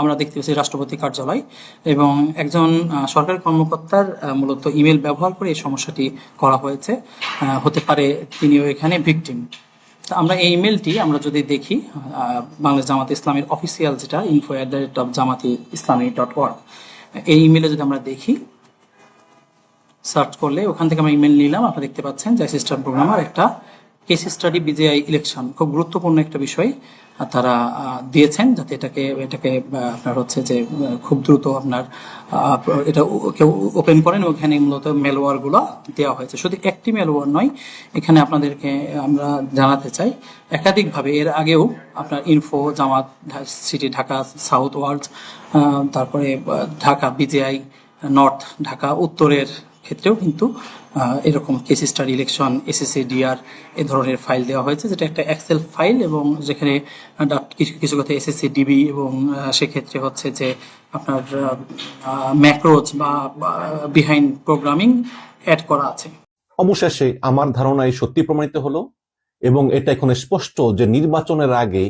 আমরা দেখতে পাচ্ছি রাষ্ট্রপতি কার্যালয় এবং একজন সরকারি কর্মকর্তার মূলত ইমেল ব্যবহার করে এই সমস্যাটি করা হয়েছে। হতে পারে তিনিও এখানে ভিকটিম। আমরা এই ইমেলটি আমরা যদি দেখি বাংলাদেশ জামাত ইসলামের অফিসিয়াল যেটা info at the rate of Jamaati Islami dot work এই ইমেলে যদি আমরা দেখি, সার্চ করলে ওখান থেকে আমরা ইমেল নিলাম, আপনারা দেখতে পাচ্ছেন যে সিস্টার প্রোগ্রামার একটা কেস স্টাডি বিজেআই ইলেকশন খুব গুরুত্বপূর্ণ একটা বিষয় তারা দিয়েছেন যাতে এটাকে এটাকে আপনার হচ্ছে যে খুব দ্রুত আপনার এটা কেউ ওপেন করেন, ওখানে মূলত মেলওয়ারগুলো দেওয়া হয়েছে। শুধু একটি মেলওয়ার নয়, এখানে আপনাদেরকে, আমরা জানাতে চাই, একাধিকভাবে এর আগেও আপনার info Jamaat city Dhaka south world তারপরে ঢাকা বিজেআই নর্থ ঢাকা উত্তরের ক্ষেত্রেও কিন্তু এরকম case star election SSC DR এ ধরনের ফাইল দেওয়া হয়েছে, যেটা একটা এক্সেল ফাইল এবং যেখানে কিছু কিছু কথা এসএসসি ডিবি এবং সেক্ষেত্রে হচ্ছে যে আপনার ম্যাক্রোজ বা বিহাইন্ড প্রোগ্রামিং অ্যাড করা আছে। অবশেষে আমার ধারণা এই সত্যি প্রমাণিত হলো এবং এটা এখন স্পষ্ট যে নির্বাচনের আগে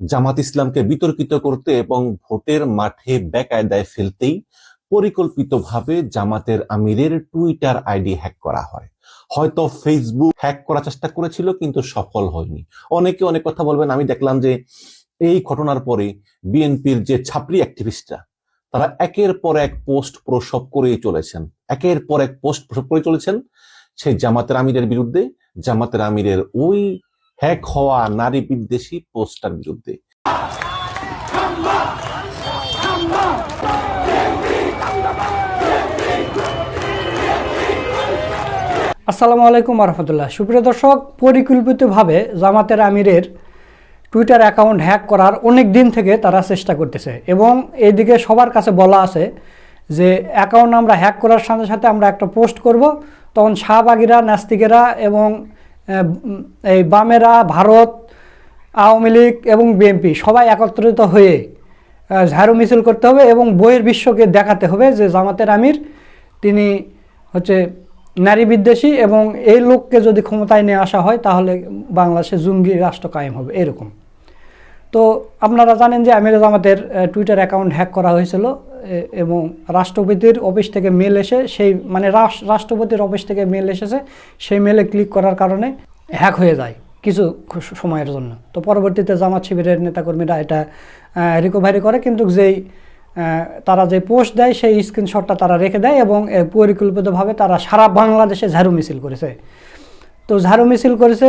জামাত ইসলামকে বিতর্কিত করতে এবং ভোটের মাঠে বেকায়দায় ফেলতেই পরিকল্পিতভাবে জামাতের আমিরের টুইটার আইডি হ্যাক করা হয়। হয়তো ফেসবুক হ্যাক করার চেষ্টা করেছিল, কিন্তু সফল হয়নি। অনেকে অনেক কথা বলবেন, আমি দেখলাম যে এই ঘটনার পরে বিএনপির যে ছাত্রী অ্যাক্টিভিস্টরা তারা একের পর এক পোস্ট প্রসব করেই চলেছেন। একের পর এক পোস্ট প্রসব করে চলেছেন সেই জামাতের আমিরের বিরুদ্ধে, জামাতের আমিরের ওই হ্যাক হওয়া নারী বিদ্বেষী পোস্টার বিরুদ্ধে। আসসালামু আলাইকুম রহমতুল্লাহ সুপ্রিয় দর্শক, পরিকল্পিতভাবে জামাতের আমিরের টুইটার অ্যাকাউন্ট হ্যাক করার অনেক দিন থেকে তারা চেষ্টা করতেছে এবং এইদিকে সবার কাছে বলা আছে যে অ্যাকাউন্ট আমরা হ্যাক করার সাথে সাথে আমরা একটা পোস্ট করব। তখন শাহবাগিরা, নাস্তিকেরা এবং এই বামেরা, ভারত, আওয়ামী লীগ এবং বিএনপি সবাই একত্রিত হয়ে ঝাড়ু মিছিল করতে হবে এবং বইয়ের বিশ্বকে দেখাতে হবে যে জামাতের আমির তিনি হচ্ছে নারী বিদ্বেষী এবং এই লোককে যদি ক্ষমতায় নিয়ে আসা হয়, তাহলে বাংলাদেশে জঙ্গি রাষ্ট্র কায়েম হবে, এরকম। তো আপনারা জানেন যে আমির জামাতের টুইটার অ্যাকাউন্ট হ্যাক করা হয়েছিল এবং রাষ্ট্রপতির অফিস থেকে মেল এসে সেই মানে রাষ্ট্রপতির অফিস থেকে মেল এসেছে, সেই মেলে ক্লিক করার কারণে হ্যাক হয়ে যায় কিছু সময়ের জন্য। তো পরবর্তীতে জামাত শিবিরের নেতাকর্মীরা এটা রিকভারি করে, কিন্তু যেই তারা যে পোস্ট দেয়, সেই স্ক্রিনশটটা তারা রেখে দেয় এবং পরিকল্পিতভাবে তারা সারা বাংলাদেশে ঝাড়ু মিছিল করেছে। তো ঝাড়ু মিছিল করেছে,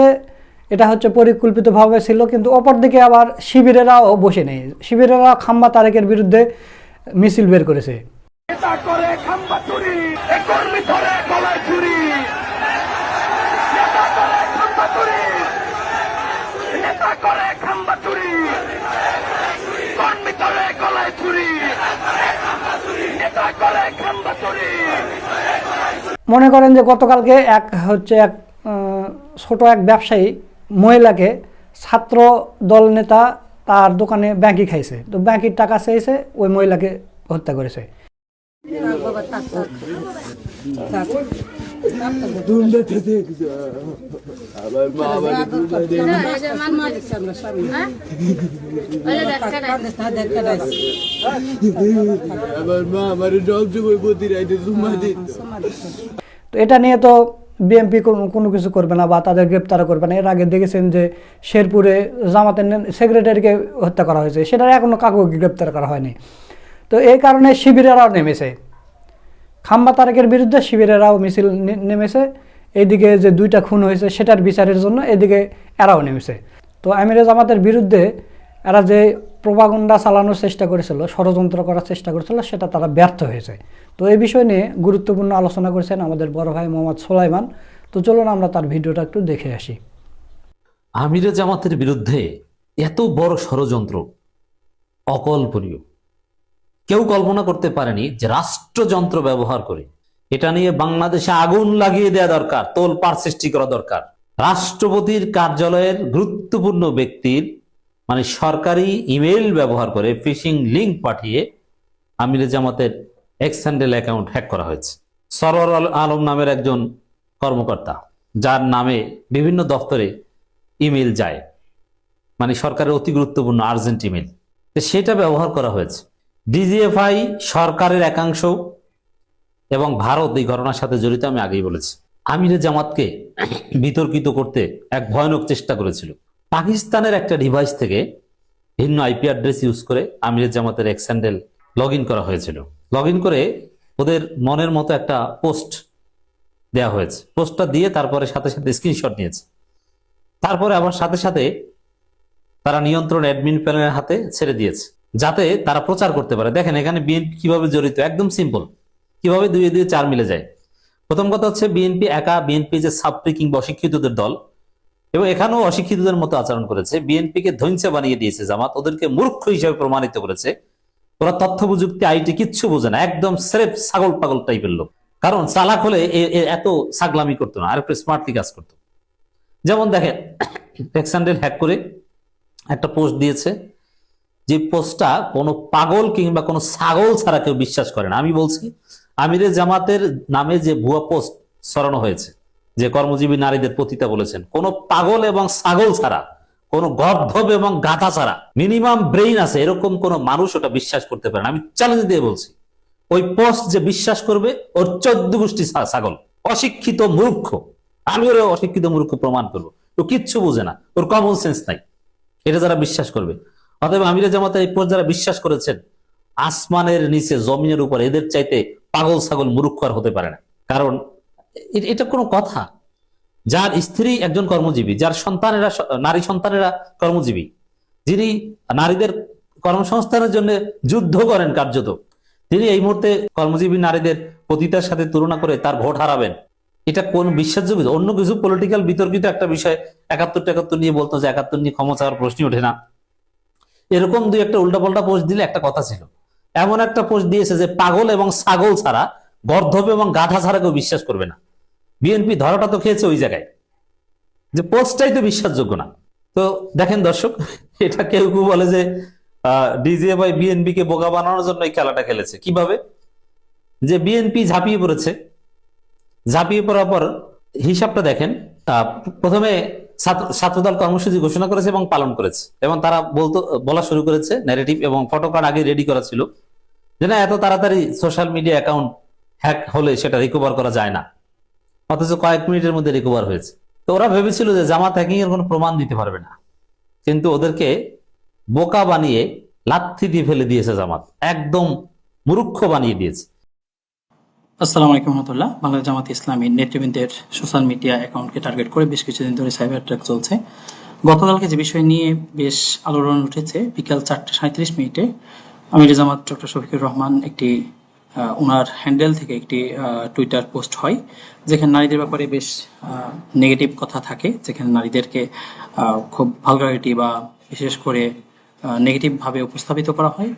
এটা হচ্ছে পরিকল্পিতভাবে ছিল, কিন্তু অপরদিকে আবার শিবিরেরাও বসে নেই। শিবিরেরা খাম্বা তারেকের বিরুদ্ধে মিছিল বের করেছে খাম্বা চুরি এ কর্মী ধরে গলায় চুরি নেতা করে খাম্বা চুরি নেতা করে খাম্বা চুরি কর্মী ধরে গলায় চুরি নেতা করে খাম্বা চুরি মনে করেন যে গতকালকে এক হচ্ছে এক ছোট এক ব্যবসায়ী মহিলাকে ছাত্র দল নেতা তার দোকানে ব্যাঙ্কি খাইছে। তো ব্যাঙ্কির টাকা চেয়েছে, ওই মহিলাকে হত্যা করেছে। আমার মা আমার সবসময় প্রতি রাইতে তো এটা নিয়ে তো বিএনপি কোনো কিছু করবে না বা তাদের গ্রেপ্তার করবে না। এর আগে দেখেছেন যে শেরপুরে জামাতের সেক্রেটারিকে হত্যা করা হয়েছে। সেটা এখনও কাউকে গ্রেপ্তার করা হয়নি। তো এই কারণে শিবিরেরাও নেমেছে। খাম্বা তারেকের বিরুদ্ধে শিবিরেরাও মিছিল নেমেছে। এদিকে যে দুইটা খুন হয়েছে, সেটার বিচারের জন্য এদিকে এরাও নেমেছে। তো আমিরে জামাতের বিরুদ্ধে এরা যে প্রভাগণ্ডা চালানোর চেষ্টা করেছিল, ষড়যন্ত্র করার চেষ্টা করেছিল, সেটা তারা ব্যর্থ হয়েছে। তো এই বিষয় নিয়ে গুরুত্বপূর্ণ আলোচনা করেছেন আমাদের বড় ভাই মোহাম্মদ সোলাইমান। তো চলুন আমরা তার ভিডিওটা একটু দেখে আসি। আমিরে জামাতের বিরুদ্ধে এত বড় ষড়যন্ত্র, অকল্পনীয়। কেউ কল্পনা করতে পারেনি যে রাষ্ট্রযন্ত্র ব্যবহার করে। এটা নিয়ে বাংলাদেশে আগুন লাগিয়ে দেওয়া দরকার তোল পার সৃষ্টি করা দরকার। রাষ্ট্রপতির কার্যালয়ের গুরুত্বপূর্ণ ব্যক্তির মানে সরকারি ইমেল ব্যবহার করে ফিশিং লিংক পাঠিয়ে আমিরে জামাতের এক্স হ্যান্ডেল অ্যাকাউন্ট হ্যাক করা হয়েছে। সরোয়ার আল- আলম নামের একজন কর্মকর্তা, যার নামে বিভিন্ন দপ্তরে ইমেল যায়। মানে সরকারের অতি গুরুত্বপূর্ণ আর্জেন্ট ইমেল সেটা ব্যবহার করা হয়েছে। ডিজিএফআই সরকারের একাংশ এবং ভারত এই ঘটনার সাথে জড়িত আমি আগেই বলেছি। আমিরে জামাতকে বিতর্কিত করতে এক ভয়ানক চেষ্টা করেছিল। পাকিস্তানের একটা ডিভাইস থেকে ভিন্ন আইপি অ্যাড্রেস ইউজ করে আমিরের জামাতের এক্স হ্যান্ডেল লগ করা হয়েছিল। লগ করে ওদের মনের মতো একটা পোস্ট দেয়া হয়েছে। পোস্টটা দিয়ে তারপরে সাথে সাথে স্ক্রিনশট নিয়েছে। তারপরে আবার সাথে সাথে তারা নিয়ন্ত্রণ অ্যাডমিন প্যানেলের হাতে ছেড়ে দিয়েছে। যাতে তারা প্রচার করতে পারে। দেখেন, এখানে বিএনপি কীভাবে জড়িত? একদম সিম্পল কীভাবে দুই দুই চার মিলে যায়? প্রথম কথা হচ্ছে বিএনপি একা বিএনপি যে ছাত্রী কিংবা অশিক্ষিতদের দল, এবং এখানেও অশিক্ষিতদের মতো আচরণ করেছে। বিএনপিকে ধ্বংসে বানিয়ে দিয়েছে জামাত, ওদেরকে মূর্খ হিসেবে প্রমাণিত করেছে। ওরা তথ্য প্রযুক্তি আইটি কিচ্ছু বোঝে না, একদম স্রেফ ছাগল পাগল টাইপের লোক। কারণ চালাক হলে এত ছাগলামি করতো না, আর একটু স্মার্টলি কাজ করতো। যেমন দেখেন এক্সান্ডেল হ্যাক করে একটা পোস্ট দিয়েছে যে পোস্টটা কোনো পাগল কিংবা কোনো ছাগল ছাড়া কেউ বিশ্বাস করে না। আমি বলছি আমিরে জামাতের নামে যে ভুয়া পোস্ট সরানো হয়েছে, যে কর্মজীবী নারীদের পতিতা বলেছেন, কোন পাগল এবং ছাগল ছাড়া, কোন গর্ধব এবং গাধা ছাড়া, মিনিমাম ব্রেইন আছে, এরকম কোন মানুষ ওটা বিশ্বাস করতে পারে না। আমি চ্যালেঞ্জ দিয়ে বলছি, ওই পোস্ট যে বিশ্বাস করবে, ওর চোদ্দ গোষ্ঠী ছাগল, অশিক্ষিত মূর্খ। আমি ওর অশিক্ষিত মূর্খ প্রমাণ করব। ও কিচ্ছু বোঝে না, ওর কমন সেন্স নাই। এটা যারা বিশ্বাস করবে। অতএব আমিরে জামাতের এই পোস্ট যারা বিশ্বাস করেছেন, আসমানের নিচে, জমিনের উপর, এদের চাইতে পাগল, ছাগল আর হতে পারে না। কারণ এটা কোনো কথা। যার স্ত্রী একজন কর্মজীবী, যার সন্তানেরা নারী সন্তানেরা কর্মজীবী, যিনি নারীদের কর্মসংস্থানের জন্য যুদ্ধ করেন কার্যত, তিনি এই মুহূর্তে কর্মজীবী নারীদের পতিতার সাথে তুলনা করে তার ভোট হারাবেন। এটা কোন বিশ্বাসযোগ্য? অন্য কিছু পলিটিক্যাল বিতর্কিত একটা বিষয় একাত্তর টেকাত্তর নিয়ে বলতো যে একাত্তর নিয়ে ক্ষমা চাওয়ার প্রশ্নই ওঠে না। এরকম দুই একটা উল্টাপাল্টা পোস্ট দিলে একটা কথা ছিল। এমন একটা পোস্ট দিয়েছে যে পাগল এবং ছাগল ছাড়া গর্ধব এবং গাধা ছাড়া কেউ বিশ্বাস করবে না। বিএনপি ধরাটা তো খেয়েছে ওই জায়গায়। যে পোস্টটাই তো বিশ্বাসযোগ্য না। তো দেখেন দর্শক, এটা কেউ কেউ বলে যে ডিজিএ বাই বিএনপি কে বোকা বানানোর জন্য এই খেলাটা খেলেছে। কীভাবে? যে বিএনপি ঝাঁপিয়ে পড়েছে। ঝাঁপিয়ে পড়ার পর হিসাবটা দেখেন প্রথমে ছাত্রদল কর্মসূচি ঘোষণা করেছে এবং পালন করেছে। এবং তারা বলতো, বলা শুরু করেছে ন্যারেটিভ এবং ফটো কার্ড আগে রেডি করা ছিল। যে না, এত তাড়াতাড়ি সোশ্যাল মিডিয়া অ্যাকাউন্ট হ্যাক হলে সেটা রিকভার করা যায় না। অথচ কয়েক মিনিটের মধ্যে রিকভার হয়েছে। তো ওরা ভেবেছিল যে জামাত হ্যাকিং এর কোনো প্রমাণ দিতে পারবে না। কিন্তু ওদেরকে বোকা বানিয়ে লাথি দিয়ে ফেলে দিয়েছে জামাত। একদম মূর্খ বানিয়ে দিয়েছে। আসসালামু আলাইকুম রহমতুল্লাহ। বাংলাদেশ জামাত ইসলামী নেতৃবৃন্দের সোশ্যাল মিডিয়া অ্যাকাউন্টকে টার্গেট করে বেশ কিছুদিন ধরে সাইবার ট্র্যাক চলছে। গতকালকে যে বিষয় নিয়ে বেশ আলোড়ন উঠেছে, বিকাল চারটে সাঁত্রিশ মিনিটে আমির জামাত ডক্টর শফিকুর রহমান একটি ওনার হ্যান্ডেল থেকে একটি টুইটার পোস্ট হয়, যেখানে নারীদের ব্যাপারে বেশ নেগেটিভ কথা থাকে, যেখানে নারীদেরকে খুব ভালগারিটি বা বিশেষ করে নেগেটিভভাবে উপস্থাপিত করা হয়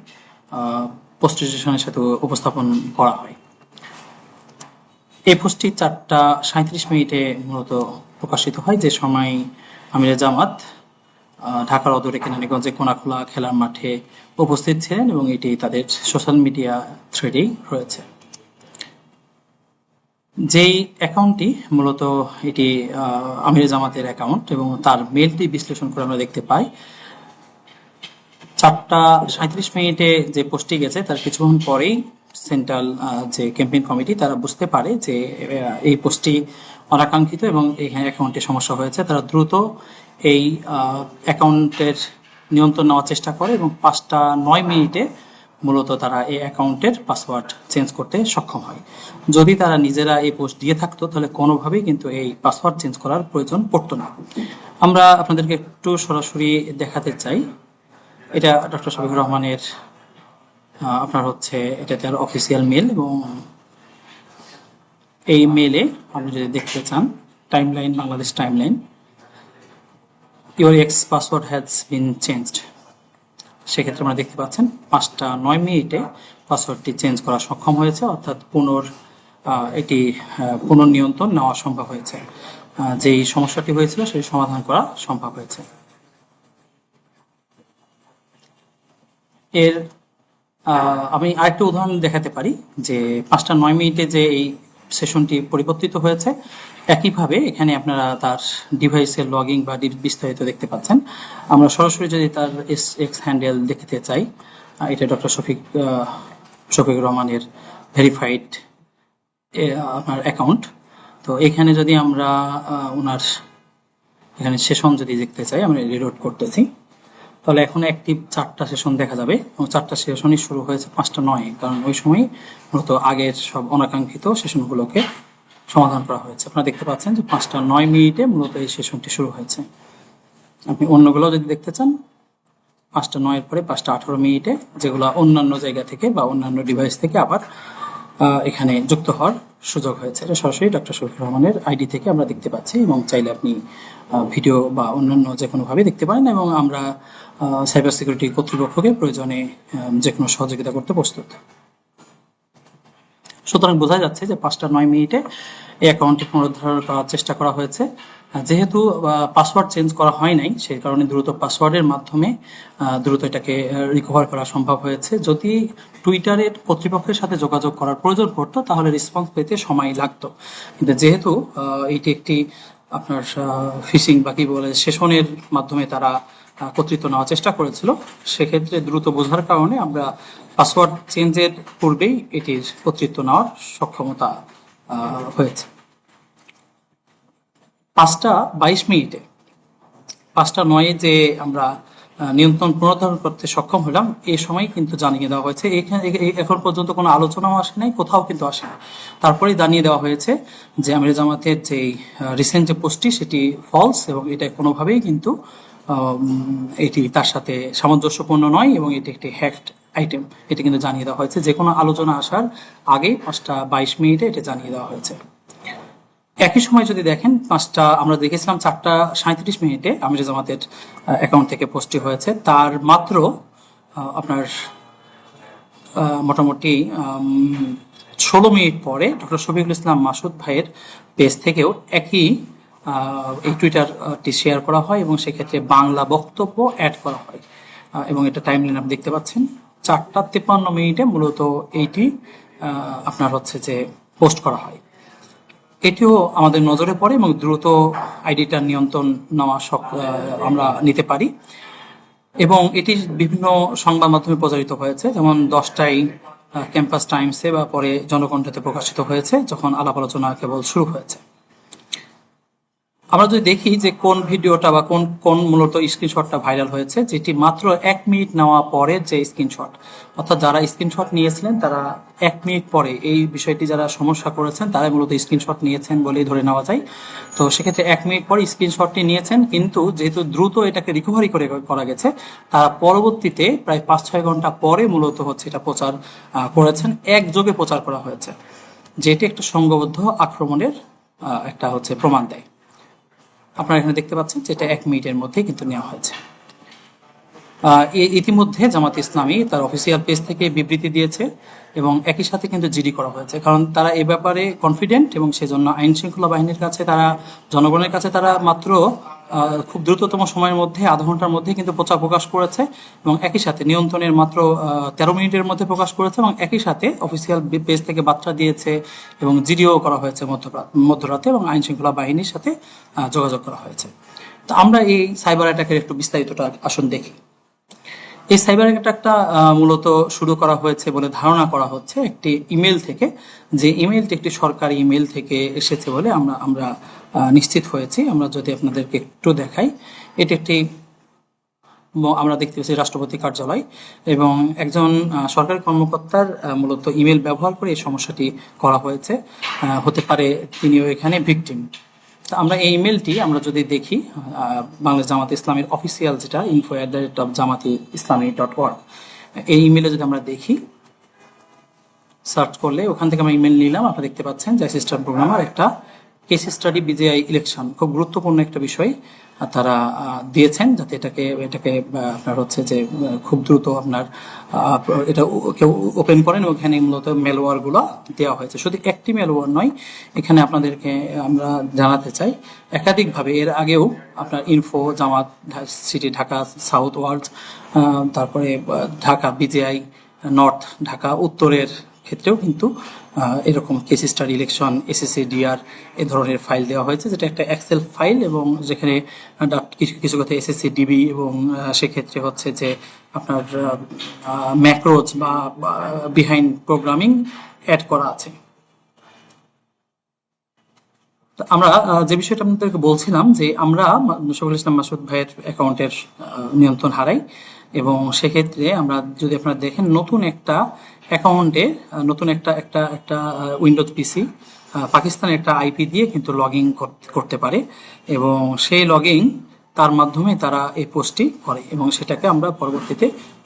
পোস্টিশনের সাথে উপস্থাপন করা হয়। এই পোস্টটি চারটা সাঁত্রিশ মিনিটে মূলত প্রকাশিত হয় যে সময় আমিরে জামাত ঢাকার অদূরে কেনানীগঞ্জে কোনাখোলা খেলার মাঠে উপস্থিত ছিলেন এবং এটি তাদের সোশ্যাল মিডিয়া থ্রেডেই রয়েছে। যেই অ্যাকাউন্টটি মূলত এটি আমিরে জামাতের অ্যাকাউন্ট এবং তার মেলটি বিশ্লেষণ করে আমরা দেখতে পাই, চারটা সাঁত্রিশ মিনিটে যে পোস্টটি গেছে তার কিছুক্ষণ পরেই সেন্ট্রাল যে ক্যাম্পেইন কমিটি, তারা বুঝতে পারে যে এই পোস্টটি অনাকাঙ্ক্ষিত এবং এখানে অ্যাকাউন্টে সমস্যা হয়েছে। তারা দ্রুত এই অ্যাকাউন্টের নিয়ন্ত্রণ নেওয়ার চেষ্টা করে এবং পাঁচটা নয় মিনিটে মূলত তারা এই অ্যাকাউন্টের পাসওয়ার্ড চেঞ্জ করতে সক্ষম হয়। যদি তারা নিজেরা এই পোস্ট দিয়ে থাকতো, তাহলে কোনোভাবেই কিন্তু এই পাসওয়ার্ড চেঞ্জ করার প্রয়োজন পড়তো না। আমরা আপনাদেরকে একটু সরাসরি দেখাতে চাই। এটা ডক্টর শফিকুর রহমানের আপনার হচ্ছে এটা তার অফিসিয়াল মেল এবং এই মেলে আপনি যদি দেখতে চান timeline Bangladesh timeline your X password has been changed সেক্ষেত্রে আমরা দেখতে পাচ্ছেন, পাঁচটা নয় মিনিটে পাসওয়ার্ডটি চেঞ্জ করা সক্ষম হয়েছে, অর্থাৎ পুনর এটি পুনর্নিয়ন্ত্রণ নেওয়া সম্ভব হয়েছে। যেই সমস্যাটি হয়েছিল সেই সমাধান করা সম্ভব হয়েছে। এর আমি আরেকটা উদাহরণ দেখাতে পারি যে পাঁচটা নয় মিনিটে যে এই সেশনটি পরিবর্তিত হয়েছে, একইভাবে এখানে আপনারা তার ডিভাইসের লগিং বা বিস্তারিত দেখতে পাচ্ছেন। আমরা সরাসরি যদি তার এস এক্স হ্যান্ডেল দেখতে চাই এটা ডক্টর শফিক শফিক রহমানের ভেরিফাইড আপনার অ্যাকাউন্ট তো এখানে যদি আমরা ওনার এখানে সেশন যদি দেখতে চাই, আমরা রিলোড করতেছি। তাহলে এখন অ্যাক্টিভ চারটা সেশন দেখা যাবে। এবং চারটা সেশনই শুরু হয়েছে পাঁচটা নয়, কারণ ওই সময় মূলত আগের সব অনাকাঙ্ক্ষিত সেশনগুলোকে সমাধান করা হয়েছে। আপনারা দেখতে পাচ্ছেন যে পাঁচটা নয় মিনিটে মূলত এই সেশনটি শুরু হয়েছে। আপনি অন্যগুলো যদি দেখতে চান, পাঁচটা নয়ের পরে পাঁচটা আঠারো মিনিটে যেগুলো অন্যান্য জায়গা থেকে বা অন্যান্য ডিভাইস থেকে আবার এখানে যুক্ত হওয়ার সুযোগ হয়েছে। এটা সরাসরি ডক্টর শফিক রহমানের আইডি থেকে আমরা দেখতে পাচ্ছি এবং চাইলে আপনি ভিডিও বা অন্যান্য যে কোনোভাবে দেখতে পারেন এবং আমরা সাইবার সিকিউরিটি কর্তৃপক্ষকে প্রয়োজনে যে কোনো সহযোগিতা করতে প্রস্তুত। সুতরাং বোঝা যাচ্ছে যে পাঁচটা নয় মিনিটে এই অ্যাকাউন্টটি পুনরুদ্ধার করার চেষ্টা করা হয়েছে। যেহেতু পাসওয়ার্ড চেঞ্জ করা হয় নাই, সেই কারণে দ্রুত পাসওয়ার্ডের মাধ্যমে দ্রুত এটাকে রিকভার করা সম্ভব হয়েছে। যদি টুইটারের কর্তৃপক্ষের সাথে যোগাযোগ করার প্রয়োজন পড়তো, তাহলে রেসপন্স পেতে সময় লাগতো। কিন্তু যেহেতু এটি একটি আপনার ফিশিং বা কি বলে সেশনের মাধ্যমে তারা কর্তৃত্ব নেওয়ার চেষ্টা করেছিল, সেক্ষেত্রে দ্রুত বোঝার কারণে আমরা পাসওয়ার্ড চেঞ্জের পূর্বেই এটির কর্তৃত্ব নেওয়ার সক্ষমতা হয়েছে। পাঁচটা বাইশ মিনিটে, পাঁচটা নয়ে যে আমরা নিয়ন্ত্রণ পুনরুদ্ধার করতে সক্ষম হলাম এই সময় কিন্তু জানিয়ে দেওয়া হয়েছে। এখানে এখন পর্যন্ত কোনো আলোচনাও আসে নাই, কোথাও কিন্তু আসে না তারপরেই জানিয়ে দেওয়া হয়েছে যে আমির জামাতের যে রিসেন্ট যে পোস্টটি, সেটি ফলস এবং এটা কোনোভাবেই কিন্তু এটি তার সাথে সামঞ্জস্যপূর্ণ নয় এবং এটি একটি হ্যাক্ট আইটেম এটি কিন্তু জানিয়ে দেওয়া হয়েছে। যে কোনো আলোচনা আসার আগেই পাঁচটা বাইশ মিনিটে এটা জানিয়ে দেওয়া হয়েছে। একই সময় যদি দেখেন, পাঁচটা, আমরা দেখেছিলাম চারটা সাঁত্রিশ মিনিটে আমির জামাতের অ্যাকাউন্ট থেকে পোস্টটি হয়েছে। তার মাত্র আপনার মোটামুটি ষোলো মিনিট পরে ডক্টর শফিকুল ইসলাম মাসুদ ভাইয়ের পেজ থেকেও একই এই টুইটারটি শেয়ার করা হয় এবং সেক্ষেত্রে বাংলা বক্তব্য অ্যাড করা হয়। এবং এটা টাইম লাইন আপনি দেখতে পাচ্ছেন। চারটা তেপান্ন মিনিটে মূলত এইটি আপনার হচ্ছে যে পোস্ট করা হয়। এটিও আমাদের নজরে পড়ে এবং দ্রুত আইডিটার নিয়ন্ত্রণ নেওয়া আমরা নিতে পারি। এবং এটি বিভিন্ন সংবাদ মাধ্যমে প্রচারিত হয়েছে, যেমন দশটাই ক্যাম্পাস টাইমসে বা পরে জনকণ্ঠতে প্রকাশিত হয়েছে, যখন আলাপ আলোচনা কেবল শুরু হয়েছে। আমরা যদি দেখি যে কোন ভিডিওটা বা কোন কোন মূলত স্ক্রিনশটটা ভাইরাল হয়েছে, যেটি মাত্র এক মিনিট নেওয়া পরে যে স্ক্রিনশট, অর্থাৎ যারা স্ক্রিনশট নিয়েছিলেন, তারা এক মিনিট পরে এই বিষয়টি যারা সমস্যা করেছেন তারা মূলত স্ক্রিনশট নিয়েছেন বলেই ধরে নেওয়া যায়। তো সেক্ষেত্রে এক মিনিট পরে স্ক্রিনশটটি নিয়েছেন, কিন্তু যেহেতু দ্রুত এটাকে রিকভারি করে করা গেছে, তারা পরবর্তীতে প্রায় পাঁচ, ছয় ঘণ্টা পরে মূলত হচ্ছে এটা প্রচার করেছেন, একযোগে প্রচার করা হয়েছে, যেটি একটা সংঘবদ্ধ আক্রমণের একটা হচ্ছে প্রমাণ দেয়। আপনারা এখানে দেখতে পাচ্ছেন যেটা এক মিনিটের মধ্যে কিন্তু নেওয়া হয়েছে। ইতিমধ্যে জামাত ইসলামী তার অফিসিয়াল পেজ থেকে বিবৃতি দিয়েছে এবং একই সাথে কিন্তু জিডি করা হয়েছে। কারণ তারা এ ব্যাপারে কনফিডেন্ট এবং সেজন্য আইন শৃঙ্খলা বাহিনীর কাছে তারা, জনগণের কাছে তারা মাত্র খুব দ্রুততম সময়ের মধ্যে, আধা ঘণ্টার মধ্যে কিন্তু প্রচার প্রকাশ করেছে এবং একই সাথে নিয়ন্ত্রণের মাত্র তেরো মিনিটের মধ্যে প্রকাশ করেছে এবং একই সাথে অফিসিয়াল পেজ থেকে বার্তা দিয়েছে এবং জিডিও করা হয়েছে মধ্যরাতে এবং আইন শৃঙ্খলা বাহিনীর সাথে যোগাযোগ করা হয়েছে। তো আমরা এই সাইবার অ্যাটাকের একটু বিস্তারিতটা আসুন দেখি। এই সাইবার অ্যাটাকটা মূলত শুরু করা হয়েছে বলে ধারণা করা হচ্ছে একটি ইমেল থেকে। যে ইমেলটি একটি সরকারি ইমেল থেকে এসেছে বলে আমরা আমরা নিশ্চিত হয়েছি। আমরা যদি আপনাদেরকে একটু দেখাই, এটি একটি আমরা দেখতে পাচ্ছি রাষ্ট্রপতি কার্যালয় এবং একজন সরকারি কর্মকর্তার মূলত ইমেল ব্যবহার করে এই সমস্যাটি করা হয়েছে। হতে পারে তিনিও এখানে ভিকটিম। তা আমরা এই ইমেলটি আমরা যদি দেখি বাংলাদেশ জামাত ইসলামের অফিসিয়াল যেটা info at the rate of Jamaati Islami dot work এই ইমেলে যদি আমরা দেখি, সার্চ করলে ওখান থেকে আমরা ইমেল নিলাম, আপনারা দেখতে পাচ্ছেন যে সিস্টার প্রোগ্রামার একটা কেস স্টাডি বিজেআই ইলেকশন খুব গুরুত্বপূর্ণ একটা বিষয় তারা দিয়েছেন যাতে এটাকে এটাকে আপনার হচ্ছে যে খুব দ্রুত আপনার এটা কেউ ওপেন করেন, ওখানে মূলত মেলওয়ারগুলো দেওয়া হয়েছে। শুধু একটি মেলওয়ার নয়, এখানে আপনাদেরকে, আমরা জানাতে চাই, একাধিকভাবে এর আগেও আপনার info Jamaat city Dhaka south world তারপরে ঢাকা, বিজেআই নর্থ ঢাকা, উত্তরের ক্ষেত্রেও কিন্তু এরকম case star election SSC DR এ ধরনের ফাইল দেওয়া হয়েছে, যেটা একটা এক্সেল ফাইল এবং যেখানে কিছু কিছু কথা এসএসসি ডিবি এবং সেক্ষেত্রে হচ্ছে যে আপনার ম্যাক্রোজ বা বিহাইন্ড প্রোগ্রামিং অ্যাড করা আছে। আমরা যে বিষয়টা আপনাদেরকে বলছিলাম যে আমরা শফিকুল ইসলাম মাসুদ ভাইয়ের অ্যাকাউন্টের নিয়ন্ত্রণ হারাই এবং সেক্ষেত্রে আমরা যদি আপনারা দেখেন নতুন একটা অ্যাকাউন্টে নতুন একটা একটা একটা উইন্ডোজ পিসি পাকিস্তানের একটা আইপি দিয়ে কিন্তু লগ ইন করতে পারে এবং সেই লগ ইন তার মাধ্যমে তারা এই পোস্টটি করে এবং সেটাকে আমরা পরবর্তীতে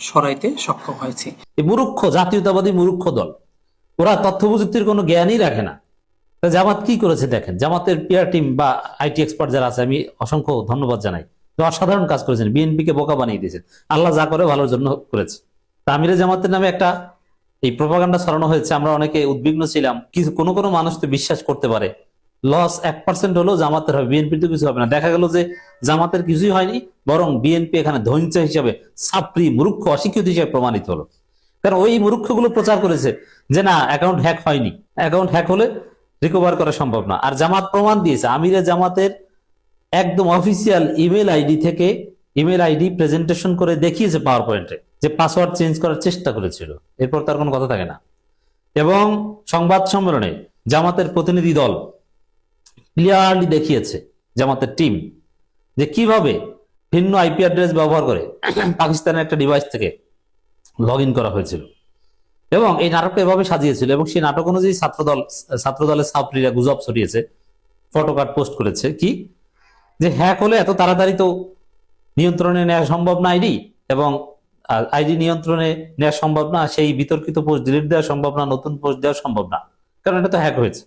সরাইতে সক্ষম হয়েছি। মূর্খ, জাতীয়তাবাদী মূর্খ দল, ওরা তথ্য প্রযুক্তির কোনো জ্ঞানই রাখে না। জামাত কি করেছে দেখেন? জামাতের পিয়ার টিম বা আইটি এক্সপার্ট যারা আছে, আমি অসংখ্য ধন্যবাদ জানাই। অসাধারণ কাজ করেছেন বিএনপিকে বোকা বানিয়ে দিয়েছেন। আল্লাহ যা করে ভালোর জন্য করেছে। তা আমিরে জামাতের নামে একটা এই প্রপাগান্ডা ছড়ানো হয়েছে, আমরা অনেকে উদ্বিগ্ন ছিলাম। কিছু, কোনো কোনো মানুষ তো বিশ্বাস করতে পারে। লস এক পার্সেন্ট হলেও জামাতের হবে বিএনপির তো কিছু হবে না। দেখা গেল যে জামাতের কিছুই হয়নি, বরং বিএনপি এখানে ধ্বংস হিসাবে সাপ্রি মূর্খ, অশিক্ষিত হিসেবে প্রমাণিত হলো। কারণ ওই মূর্খগুলো প্রচার করেছে যে না অ্যাকাউন্ট হ্যাক হয়নি। অ্যাকাউন্ট হ্যাক হলে রিকভার করা সম্ভব না। আর জামাত প্রমাণ দিয়েছে, আমিরে জামাতের একদম অফিসিয়াল ইমেল আইডি থেকে ইমেল আইডি প্রেজেন্টেশন করে দেখিয়েছে পাওয়ার পয়েন্টে যে পাসওয়ার্ড চেঞ্জ করার চেষ্টা করেছিল, এরপর তার কোনো কথা থাকে না। এবং সংবাদ সম্মেলনে জামাতের প্রতিনিধি দল ক্লিয়ারলি দেখিয়েছে, জামাতের টিম যে কীভাবে ভিন্ন আইপি অ্যাড্রেস ব্যবহার করে পাকিস্তানের একটা ডিভাইস থেকে লগ করা হয়েছিল। এবং এই নাটকটা এভাবে সাজিয়েছিল এবং সেই নাটক অনুযায়ী ছাত্রদল ছাত্রদলের ছাত্রীরা গুজব ছড়িয়েছে ফটো কার্ড পোস্ট করেছে, কি? যে হ্যাক হলে এত তাড়াতাড়ি তো নিয়ন্ত্রণে নেওয়া সম্ভব না আইডি এবং আইডি নিয়ন্ত্রণে নেওয়া সম্ভব না, সেই বিতর্কিত পোস্ট ডিলিট দেওয়া সম্ভব না, নতুন পোস্ট দেওয়া সম্ভব না। কারণ এটা তো হ্যাক হয়েছে।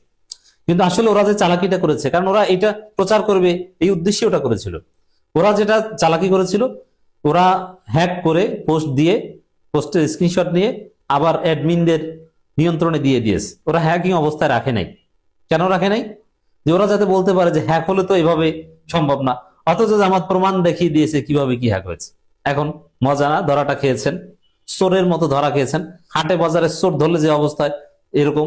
কিন্তু আসলে ওরা যে চালাকিটা করেছে, কারণ ওরা এটা প্রচার করবে, এই উদ্দেশ্যে ওটা করেছিল। ওরা যেটা চালাকি করেছিল, ওরা হ্যাক করে পোস্ট দিয়ে, পোস্টের স্ক্রিনশট নিয়ে আবার অ্যাডমিনদের নিয়ন্ত্রণে দিয়ে দিয়েছে। ওরা হ্যাকিং অবস্থায় রাখে নাই। কেন রাখে নাই? যে ওরা যাতে বলতে পারে যে হ্যাক হলে তো এভাবে সম্ভব না। অথচ জামাত প্রমাণ দেখিয়ে দিয়েছে কীভাবে কি হ্যাক হয়েছে। এখন মজা না, ধরাটা খেয়েছেন, চোরের মতো ধরা খেয়েছেন, হাটে বাজারে চোর ধরলে যে অবস্থায় এরকম।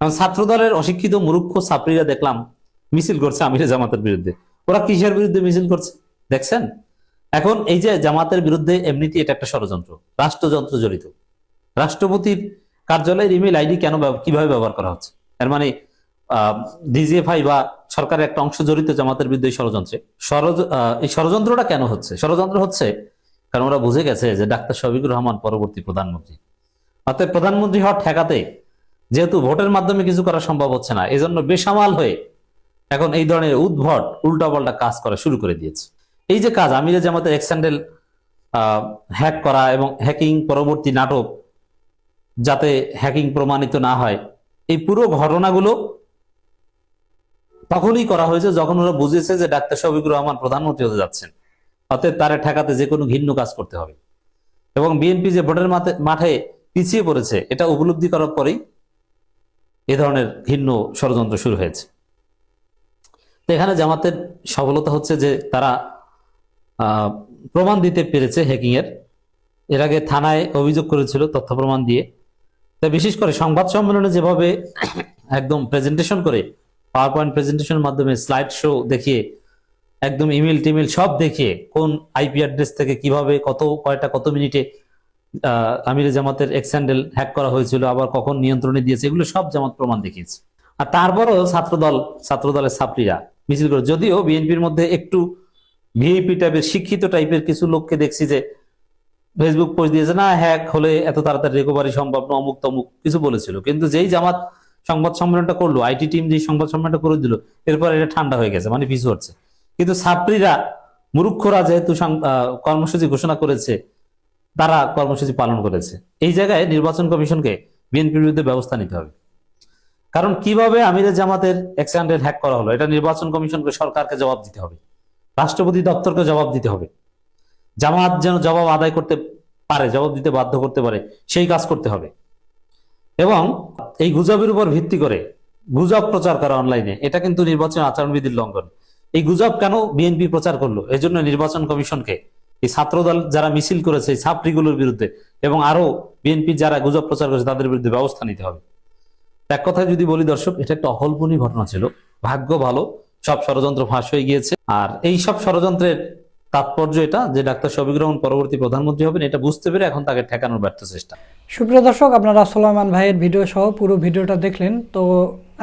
ছাত্র দলের অশিক্ষিত মুরুক্ষ ছাত্রীরা দেখলাম মিছিল করছে আমিরে জামাতের বিরুদ্ধে। ওরা কিসের বিরুদ্ধে মিছিল করছে? দেখছেন? এখন এই যে জামাতের বিরুদ্ধে এমনিতে এটা একটা ষড়যন্ত্র, রাষ্ট্রযন্ত্র জড়িত। রাষ্ট্রপতির কার্যালয়ের ইমেল আইডি কেন কীভাবে ব্যবহার করা হচ্ছে? এর মানে ডিজিএফআই বা সরকারের একটা অংশ জড়িত জামাতের বিরুদ্ধে ষড়যন্ত্রে। এই ষড়যন্ত্রটা কেন হচ্ছে? ষড়যন্ত্র হচ্ছে কারণ ওরা বুঝে গেছে যে ডাক্তার শফিকুর রহমান পরবর্তী প্রধানমন্ত্রী। অর্থাৎ প্রধানমন্ত্রী হওয়ার ঠেকাতে যেহেতু ভোটের মাধ্যমে কিছু করা সম্ভব হচ্ছে না, এজন্য বেসামাল হয়ে এখন এই ধরনের উদ্ভট, উল্টাপাল্টা কাজ করা শুরু করে দিয়েছে। এই যে কাজ, আমিরে জামাতের এক্সেন্ডেল হ্যাক করা এবং হ্যাকিং পরবর্তী নাটক যাতে হ্যাকিং প্রমাণিত না হয়, এই পুরো ঘটনাগুলো তখনই করা হয়েছে যখন ওরা বুঝেছে যে ডাক্তার শফিকুর রহমান প্রধানমন্ত্রী হতে যাচ্ছেন। অতএব তারা ঠেকাতে যে কোনো ঘিন্ন কাজ করতে হবে। এবং বিএনপি যে ভোটের মাঠে পিছিয়ে পড়েছে, এটা উপলব্ধি করার পরেই এ ধরনের ঘিন্ন ষড়যন্ত্র শুরু হয়েছে। তো এখানে জামাতের সফলতা হচ্ছে যে তারা প্রমাণ দিতে পেরেছে হ্যাকিং এর এর আগে থানায় অভিযোগ করেছিল তথ্য প্রমাণ দিয়ে। তা বিশেষ করে সংবাদ সম্মেলনে যেভাবে একদম প্রেজেন্টেশন করে পাওয়ার পয়েন্ট প্রেজেন্টেশনের মাধ্যমে স্লাইড শো দেখিয়ে, একদম ইমেল টিমেল সব দেখিয়ে কোন আইপি অ্যাড্রেস থেকে কীভাবে কত, কয়টা, কত মিনিটে আমিরে জামাতের এক্স হ্যান্ডেল হ্যাক করা হয়েছিল, আবার কখন নিয়ন্ত্রণে দিয়েছে, এগুলো সব জামাত প্রমাণ দেখিয়েছে। আর তারপরেও ছাত্রদল, ছাত্রদলের ছাত্রীরা মিছিল করে, যদিও বিএনপির মধ্যে একটু ভিআইপি টাইপের শিক্ষিত টাইপের কিছু লোককে দেখছি যে ফেসবুক পোস্ট দিয়েছে, না হ্যাক হলে এত তাড়াতাড়ি রিকভারি সম্ভব না অমুক তমুক কিছু বলেছিল। কিন্তু যেই জামাত সংবাদ সম্মেলনটা করল আইটি টিম যে সংবাদ সম্মেলনটা করে দিল, এরপর এটা ঠান্ডা হয়ে গেছে মানে পিছু হচ্ছে। কিন্তু ছাত্রীরা, মুরুক্ষরা যেহেতু কর্মসূচি ঘোষণা করেছে, তারা কর্মসূচি পালন করেছে। এই জায়গায় নির্বাচন কমিশনকে বিএনপির বিরুদ্ধে ব্যবস্থা নিতে হবে। কারণ কীভাবে আমিরের জামাতের এক্সেন্ডেড হ্যাক করা হলো, এটা নির্বাচন কমিশনকে, সরকারকে জবাব দিতে হবে। রাষ্ট্রপতি দপ্তরকে জবাব দিতে হবে। জামাত যেন জবাব আদায় করতে পারে, জবাব দিতে বাধ্য করতে পারে, সেই কাজ করতে হবে। এবং এই গুজবের উপর ভিত্তি করে গুজব প্রচার করা অনলাইনে এটা কিন্তু নির্বাচন আচরণবিধির লঙ্ঘন। এই গুজব কেন বিএনপি প্রচার করল? এজন্য নির্বাচন কমিশনকে এই ছাত্রদল যারা মিছিল করেছে, এই ছাত্রীগুলোর বিরুদ্ধে এবং আরও বিএনপি যারা গুজব প্রচার করেছে, তাদের বিরুদ্ধে ব্যবস্থা নিতে হবে। এক কথায় যদি বলি দর্শক, এটা একটা অকল্পনীয় ঘটনা ছিল। ভাগ্য ভালো, সব ষড়যন্ত্র ফাঁস হয়ে গিয়েছে। আর এই সব ষড়যন্ত্রের তাৎপর্য এটা যে ডাক্তার সবিগ্রহণ পরবর্তী প্রধানমন্ত্রী হবেন, এটা বুঝতে পেরে এখন তাকে ঠেকানোর ব্যর্থ চেষ্টা। সুপ্রিয় দর্শক, আপনারা সোলাইমান ভাইয়ের ভিডিও সহ পুরো ভিডিওটা দেখলেন। তো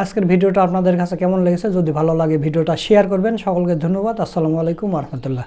আজকের ভিডিওটা আপনাদের কাছে কেমন লেগেছে? যদি ভালো লাগে ভিডিওটা শেয়ার করবেন। সকলকে ধন্যবাদ। আসসালামু আলাইকুম রহমতুল্লাহ।